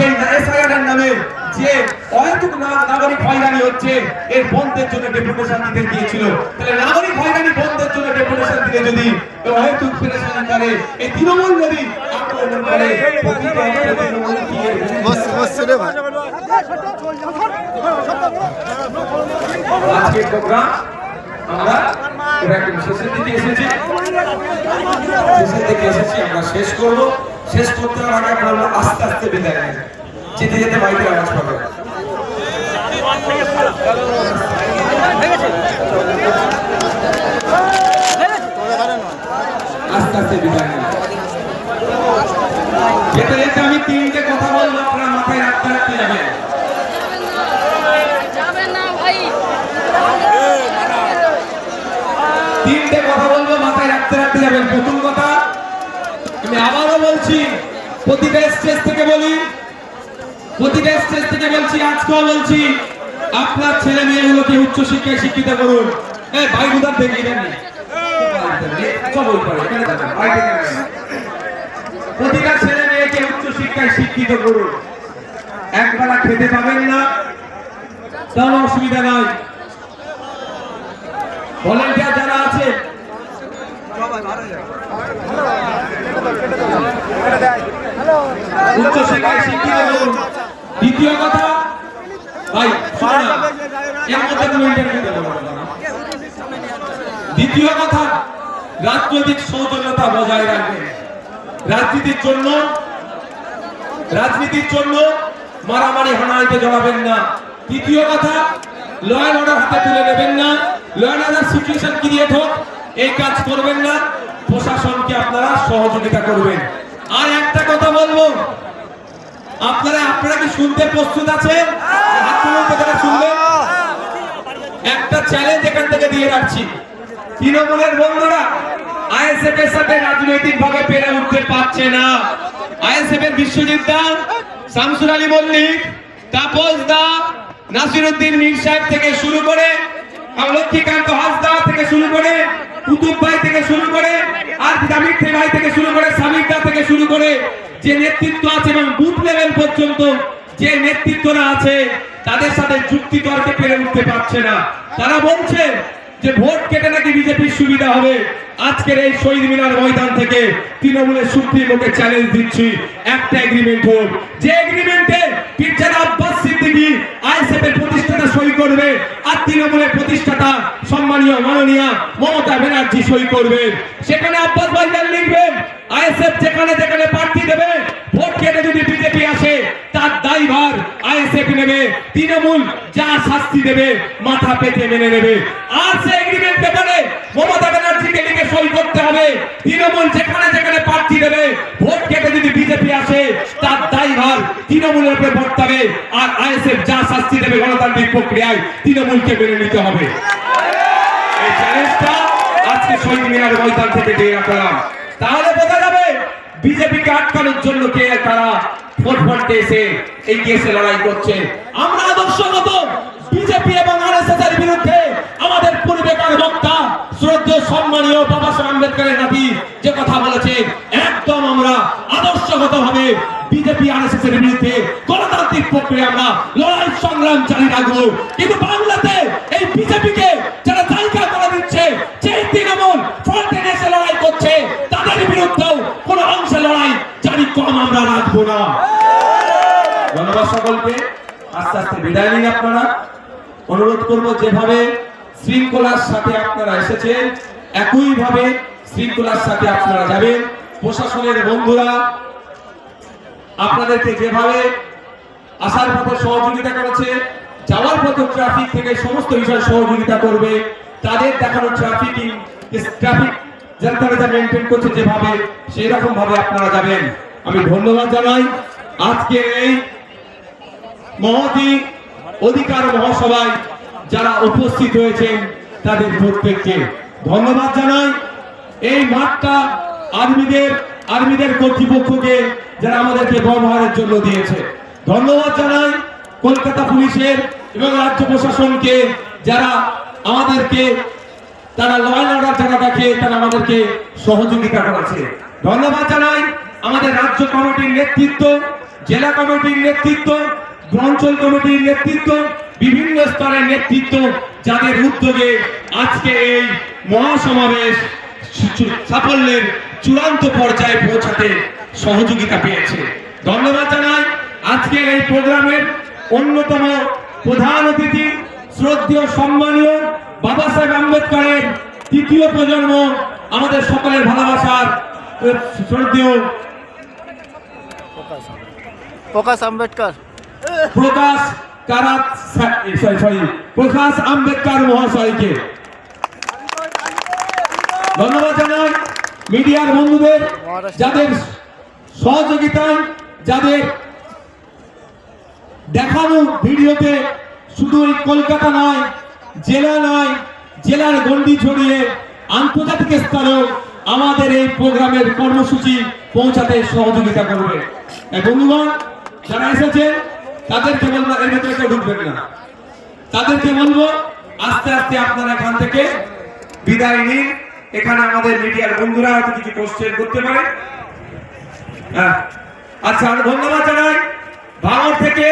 যে এসআইআর নামে যে অহেতুক নাগরিক হয়রানি হচ্ছে এর বন্ধের জন্য ডেপুটেশন দিতে গিয়েছিল। তাহলে নাগরিক হয়রানি বন্ধের জন্য ডেপুটেশন দিলে যদি অহেতুক পেরেশানি করে এই তৃণমূল যদি আক্রমণ করে প্রতিটা তৃণমূল কি এর বিরুদ্ধে বস বস রে ভাই। আজকের প্রোগ্রাম আমরা এবার একদম শেষের দিকে এসেছি। শেষের দিকে এসেছি আমরা শেষ করব। শেষ করতে না আগে বলল আস্তে আস্তে বিদায় নেয়। যেতে যেতে বাইকের আওয়াজ পাবে আস্তে আস্তে বিদায় নেন যেতে যেতে আমি তিনটে কথা বলব আপনারা মাথায় রাখতে রাখতে যাবেন যাবে না ভাই তিনটে কথা বলব মাথায় রাখতে রাখতে যাবেন প্রথম কথা আমি আবারও বলছি প্রতিটা স্টেজ থেকে বলি, প্রতিটা স্টেজ থেকে বলছি, আজকেও বলছি, আপনার ছেলে মেয়েগুলোকে উচ্চ শিক্ষায় শিক্ষিত করুন। এই ভাই বুধার দেখি? প্রতিটা ছেলে মেয়েকে উচ্চ শিক্ষিত করুন। একবেলা খেতে পাবেন না তাহলে অসুবিধা নাই। ভলেন্টিয়ার যারা আছে দ্বিতীয় কথা ভাই দ্বিতীয় কথা রাজনৈতিক সৌজন্যতা বজায় রাজনীতির জন্য রাজনীতির জন্য মারামারি হানাহানিতে জড়াবেন না তৃতীয় কথা ল অ্যান্ড অর্ডার হাতে তুলে নেবেন না law and order situation create হোক এই কাজ করবেন না প্রশাসনকে আপনারা সহযোগিতা করবেন। আর একটা কথা বলব, আপনারা আপনারা কি শুনতে প্রস্তুত আছেন? একটা চ্যালেঞ্জ এখান থেকে দিয়ে রাখছি। তৃণমূলের বন্ধুরা, আইএসএফ এর সাথে রাজনৈতিক ভাবে পেরে উঠতে পারছে না। আইএসএফ এর বিশ্বজিৎ দা শামসুর আলী মল্লিক, তাপস দা নাসিরউদ্দিন মীর সাহেব থেকে শুরু করে লক্ষ্মীকান্ত হাসদা থেকে শুরু করে, কুতুব ভাই থেকে শুরু করে আর ভাই থেকে শুরু করে সামির দা থেকে শুরু করে যে নেতৃত্ব আছে এবং বুথ লেভেল পর্যন্ত যে নেতৃত্বরা আছে, তাদের সাথে যুক্তি তর্কে পেরে উঠতে পারছে না। তারা বলছে যে ভোট কেটে নাকি বিজেপির সুবিধা হবে। আজকের এই শহীদ মিনার ময়দান থেকে তৃণমূলের সুপ্রিমোকে চ্যালেঞ্জ দিচ্ছি। একটা এগ্রিমেন্ট হোক। যে এগ্রিমেন্টে পিরজাদা আব্বাস সিদ্দিকী সই করবে আর তৃণমূলের প্রতিষ্ঠাতা সম্মানীয়, মাননীয় মমতা ব্যানার্জি সই করবে। সেখানে আব্বাস ভাইজান লিখবেন, আইএসএফ যেখানে যেখানে প্রার্থী দেবে, ভোট কেটে যদি বিজেপি আসে, তার দায়ভার আইএসএফ নেবে, তৃণমূল যা শাস্তি দেবে, মাথা পেতে মেনে নেবে। আর সে এগ্রিমেন্ট পেপারে মমতা ব্যানার্জিকে লিখে সই করতে হবে। তৃণমূল যেখানে যেখানে প্রার্থী দেবে, ভোট কেটে যদি বিজেপি আসে, তার দায়ভার তৃণমূলের উপরে বর্তাবে আর আইএসএফ যা শাস্তি দেবে গণতান্ত্রিক প্রক্রিয়ায়, তৃণমূলকে মেনে নিতে হবে। এই চ্যালেঞ্জটা আজকে শহীদ মিনার ময়দান থেকে দিয়ে রাখলাম তাহলে বোঝা যাবে, বিজেপিকে আটকানোর জন্য কে তারা ভোট এসে এই কেসে লড়াই করছে। আমরা আদর্শগত বিজেপি এবং আরএসএস এর বিরুদ্ধে আমাদের পূর্বেকার বক্তা, শ্রদ্ধেয় সম্মানীয় বাবা সাহেব আম্বেদকরের নাতি যে কথা বলেছে, একদম আমরা আদর্শগত ভাবে বিজেপি আরএসএস এর বিরুদ্ধে গণতান্ত্রিক প্রক্রিয়া আমরা লড়াই সংগ্রাম জারি রাখব। কিন্তু বাংলাতে এই বিজেপিকে যারা জায়গা করে দিচ্ছে যে তৃণমূল ফ্রন্টে এসে লড়াই করছে জারি আমরা রাখব না। ধন্যবাদ সকলকে। আস্তে আস্তে বিদায় নিন আপনারা। অনুরোধ করব যেভাবে শৃঙ্খলার সাথে আপনারা এসেছেন, একইভাবে শৃঙ্খলার সাথে আপনারা যাবেন। প্রশাসনের বন্ধুরা, আপনাদেরকে যেভাবে আসার পথে সহযোগিতা করেছে, যাওয়ার পথে ট্রাফিক থেকে সমস্ত বিষয় সহযোগিতা করবে, তাদের দেখানো ট্রাফিকিং ট্রাফিক যারা তারা মেনটেন করছে যেভাবে সেই রকম ভাবে আপনারা যাবেন। আমি ধন্যবাদ জানাই। আজকে এই মহতি অধিকার মহাসভায় যারা উপস্থিত হয়েছেন, তাদের প্রত্যেককে ধন্যবাদ জানাই। এই মাঠটা আর্মিদের আর্মিদের কর্তৃপক্ষকে যারা আমাদেরকে ব্যবহারের জন্য দিয়েছে। ধন্যবাদ জানাই কলকাতা পুলিশের এবং রাজ্য প্রশাসনকে যারা আমাদেরকে, তারা ল অ্যান্ড অর্ডার যারা দেখে তারা আমাদেরকে সহযোগিতা করেছে। ধন্যবাদ জানাই। আমাদের রাজ্য কমিটির নেতৃত্ব, জেলা কমিটির নেতৃত্ব অঞ্চল কমিটির নেতৃত্ব, বিভিন্ন স্তরের নেতৃত্ব, যাদের উদ্যোগে আজকে এই মহাসমাবেশ সাফল্যের চূড়ান্ত পর্যায়ে পৌঁছাতে সহযোগিতা পেয়েছে। ধন্যবাদ জানাই আজকের এই প্রোগ্রামের অন্যতম প্রধান অতিথি, শ্রদ্ধেয় সম্মানীয় বাবা সাহেব আম্বেদকরের তৃতীয় প্রজন্ম, আমাদের সকলের ভালোবাসার শ্রদ্ধেয় প্রকাশ আম্বেদকর। প্রকাশ কারাত সরি সরি প্রকাশ আম্বেদকর মহাশয়কে। ধন্যবাদ জানাই মিডিয়ার বন্ধুদের যাদের সহযোগিতায় যাদের দেখানো ভিডিওতে শুধু এই কলকাতা নয় জেলা নয় জেলার গন্ডি ছড়িয়ে আন্তর্জাতিক স্তরেও আমাদের এই প্রোগ্রামের কর্মসূচি পৌঁছাতে সহযোগিতা করবে। বন্ধুগণ, যারা এসেছেন তাদেরকে বলব, এর ভেতরে কেউ ঢুকবেন না। তাদেরকে বলব, আস্তে আস্তে আপনারা এখান থেকে বিদায় নিন। এখানে আমাদের মিডিয়ার বন্ধুরা হয়তো কিছু কোশ্চেন করতে পারে। হ্যাঁ। আচ্ছা ধন্যবাদ জানাই। ভাঙর থেকে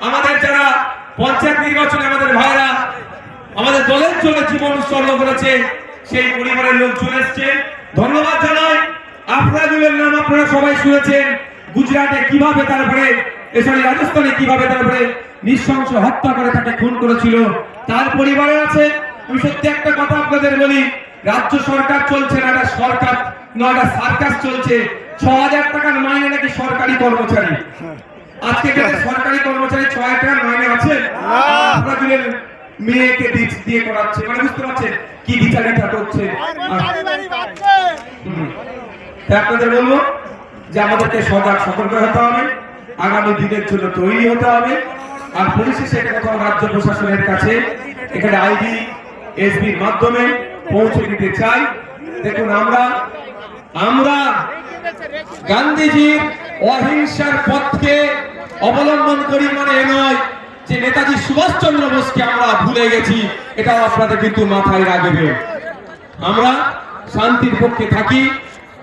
আমাদের যারা পঞ্চায়েত নির্বাচনে আমাদের ভাইরা আমাদের দলের জন্য জীবন উৎসর্গ করেছে, সেই পরিবারের লোক চলে এসছে। ধন্যবাদ জানাই। আফরাজুলের নাম আপনারা সবাই শুনেছেন। গুজরাটে কীভাবে তারপরে এসব রাজস্থানে কীভাবে তারপরে নৃশংস হত্যা করে তাকে খুন করেছিল তার পরিবারে আছে। আমি সত্যি একটা কথা আপনাদের বলি রাজ্য সরকার চলছে না একটা সরকার নয় একটা সার্কাস চলছে। ছ হাজার টাকার মাইনে নাকি সরকারি কর্মচারী। আজকে সরকারি কর্মচারী ছ হাজার টাকার মাইনে আছে আপনারা মেয়েকে দিয়ে করাচ্ছে মানে বুঝতে পারছেন কি বিচারিতা করছে। আর- হুম। আপনাদের বলব যে আমাদেরকে সজাগ সতর্ক হতে হবে, আগামী দিনের জন্য তৈরি হতে হবে। আর পরিশেষে কথা রাজ্য প্রশাসনের কাছে, এখানে আইডি এসবির মাধ্যমে পৌঁছে দিতে চাই। দেখুন, আমরা আমরা গান্ধীজির অহিংসার পথকে অবলম্বন করি মানে এ নয় যে নেতাজি সুভাষচন্দ্র বোসকে আমরা ভুলে গেছি, এটাও আপনাদের কিন্তু মাথায় রাখবে আমরা শান্তির পক্ষে থাকি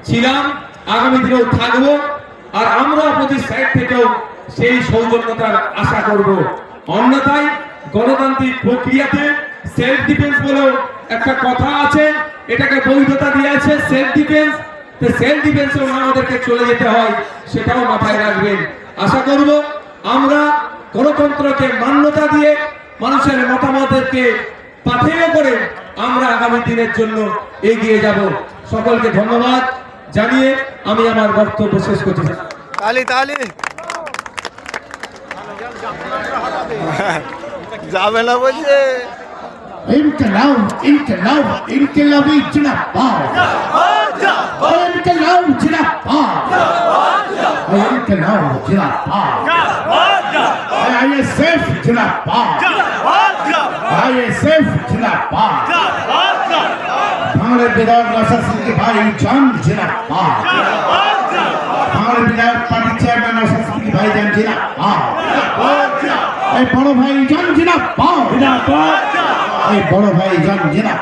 ছিলাম, আগামী দিনেও থাকব, আর আমরা প্রতি সাইড থেকেও সেই সৌজন্যতার আশা করব। অন্যথায় গণতান্ত্রিক প্রক্রিয়াতে সেলফ ডিফেন্স বলেও একটা কথা আছে, এটাকে বৈধতা দিয়েছে সেলফ ডিফেন্স সেলফ ডিফেন্সেও আমাদেরকে চলে যেতে হয়, সেটাও মাথায় রাখবেন। আশা করব আমরা গণতন্ত্রকে মান্যতা দিয়ে মানুষের মতামতকে পাথেয় করে আমরা আগামী দিনের জন্য এগিয়ে যাব। সকলকে ধন্যবাদ। জানিয়ে আমি আমার বক্তব্য শেষ করছি যাবে না বলছে। ইনকেলাউ ইনকেলাউ ইনকেলাউ ইনকেলাউ ইনকেলাউ ইনকেলাউ ইনকেলাউ ইনকেলাউ ইনকেলাউ ইনকেলাউ ইনকেলাউ ইনকেলাউ ইনকেলাউ ইনকেলাউ ইনকেলাউ ভাঙড়ের বিধায়ক নসা সিংকে ভাই যান জেলা ভাঙড়ের বিধায়ক পার্টির চেয়ারম্যান নসা সিংকে ভাই যান জেলা এই বড় ভাই যান জেলা এই বড় ভাই যান জেলা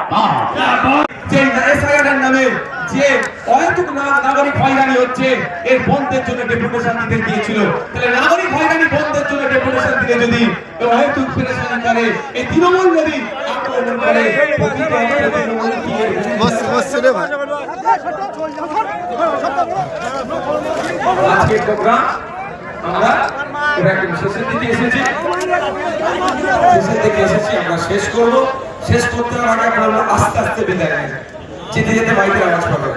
নামে যে অহেতুক নাগরিক হয়রানি হচ্ছে এর বন্ধের জন্য ডেপুটেশন দিতে গিয়েছিল। তাহলে নাগরিক হয়রানি বন্ধের জন্য ডেপুটেশন দিলে যদি অহেতুক পেরেশানি করে এই তৃণমূল যদি আক্রমণ করে আজকে প্রোগ্রাম আমরা শেষের দিকে এসেছি। শেষের দিকে এসেছি আমরা শেষ করব। শেষ করতে আগে আমরা আস্তে আস্তে বিদায় নেন যেতে যেতে বাইকের আওয়াজ পাবে।